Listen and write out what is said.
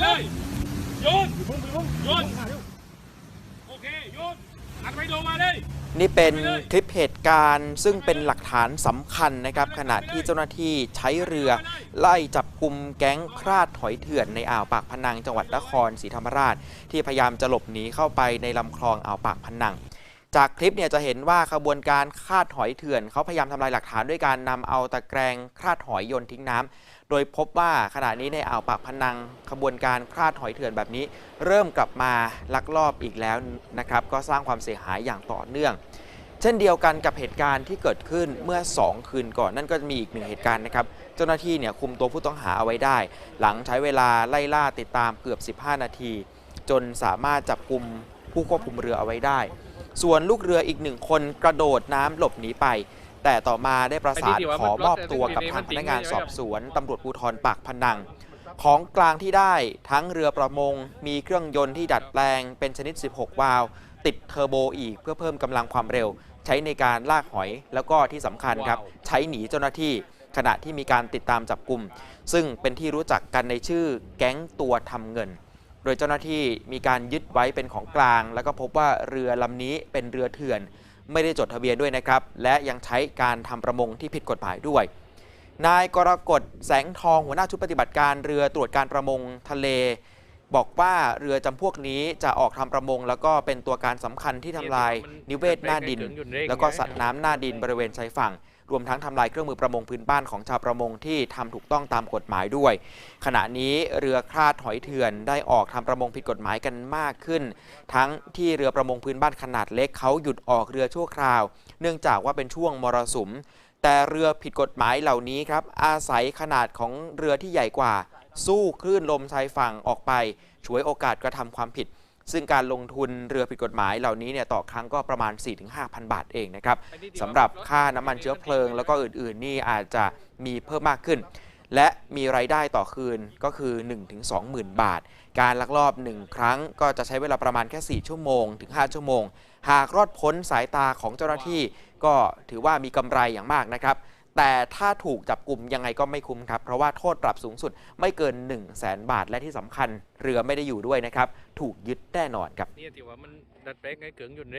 เลยโยนโยนโอเคโยนอัดไปลงมาเลยนี่เป็นคลิปเหตุการณ์ซึ่งเป็นหลักฐานสำคัญนะครับ ขณะที่เจ้าหน้าที่ใช้เรือ ไล่จับกลุ่มแก๊งคราดถอยเถื่อนในอ่าวปากพนังจังหวัดนครศรีธรรมราช ที่พยายามจะหลบหนีเข้าไปในลำคลองอ่าวปากพนัง จากคลิปเนี่ยจะเห็นว่าขบวนการคาดหอยเถื่อนเขาพยายามทำลายหลักฐานด้วยการนำเอาตะแกรงคาดหอยโยนทิ้งน้ำโดยพบว่าขณะนี้ในอ่าวปากพนัง ขบวนการคาดหอยเถื่อนแบบนี้ เริ่มกลับมาลักลอบอีกแล้วนะครับก็สร้างความเสียหายอย่างต่อเนื่อง เช่นเดียวกันกับเหตุการณ์ที่เกิดขึ้นเมื่อ 2 คืนก่อนนั่นก็มีอีกหนึ่งเหตุการณ์นะครับเจ้าหน้าที่เนี่ยคุมตัวผู้ต้องหาเอาไว้ได้ หลังใช้เวลาไล่ล่าติดตามเกือบ 15 นาที จนสามารถจับกลุ่มผู้ควบคุมเรือเอาไว้ได้ ส่วนลูกเรืออีกหนึ่งคนกระโดดน้ำหลบหนีไป แต่ต่อมาได้ประสานขอมอบตัวกับทางพนักงานสอบสวนตำรวจภูธรปากพนัง ของกลางที่ได้ทั้งเรือประมง มีเครื่องยนต์ที่ดัดแปลง เป็นชนิด 16 วาล์วติดเทอร์โบอีกเพื่อเพิ่มกำลังความเร็ว ใช้ในการลากหอย แล้วก็ที่สำคัญครับ ใช้หนีเจ้าหน้าที่ขณะที่มีการติดตามจับกลุ่ม ซึ่งเป็นที่รู้จักกันในชื่อแก๊งตัวทำเงิน โดยเจ้าหน้าที่มีการยึดไว้เป็นของกลาง แล้วก็พบว่าเรือลำนี้เป็นเรือเถื่อน ไม่ได้จดทะเบียนด้วยนะครับ และยังใช้การทำประมงที่ผิดกฎหมายด้วย นายกรกฎแสงทองหัวหน้าชุดปฏิบัติการเรือตรวจการประมงทะเล บอกว่าเรือจำพวกนี้จะออกทำประมง แล้วก็เป็นตัวการสำคัญที่ทำลายนิเวศหน้าดิน แล้วก็สัตว์น้ำหน้าดินบริเวณชายฝั่ง รวมทั้งทำลายเครื่องมือประมงพื้นบ้านของชาวประมงที่ทำถูกต้องตามกฎหมายด้วย ขณะนี้เรือคลาดหอยเถื่อนได้ออกทำประมงผิดกฎหมายกันมากขึ้น ทั้งที่เรือประมงพื้นบ้านขนาดเล็กเขาหยุดออกเรือชั่วคราว เนื่องจากว่าเป็นช่วงมรสุมแต่เรือผิดกฎหมายเหล่านี้ครับอาศัยขนาดของเรือที่ใหญ่กว่า สู้คลื่นลมชายฝั่งออกไปฉวยโอกาสกระทำความผิด ซึ่งการลงทุนเรือผิดกฎหมายเหล่านี้เนี่ยต่อครั้งก็ประมาณ 4-5,000 บาทเองนะครับสำหรับค่าน้ำมันเชื้อเพลิง แล้วก็อื่นๆ นี่อาจจะมีเพิ่มมากขึ้น และมีรายได้ต่อคืนก็คือ 1-20,000 บาท การลักลอบ 1 ครั้งก็จะใช้เวลาประมาณแค่ 4 ชั่วโมงถึง 5 ชั่วโมง หากรอดพ้นสายตาของเจ้าหน้าที่ ก็ถือว่ามีกำไรอย่างมากนะครับ แต่ถ้าถูกจับกลุ่มยังไงก็ไม่คุ้มครับ เพราะว่าโทษปรับสูงสุดไม่เกิน 1 0 0 0 0แสนบาท และที่สำคัญเรือไม่ได้อยู่ด้วยนะครับ ถูกยึดแน่นอนครับ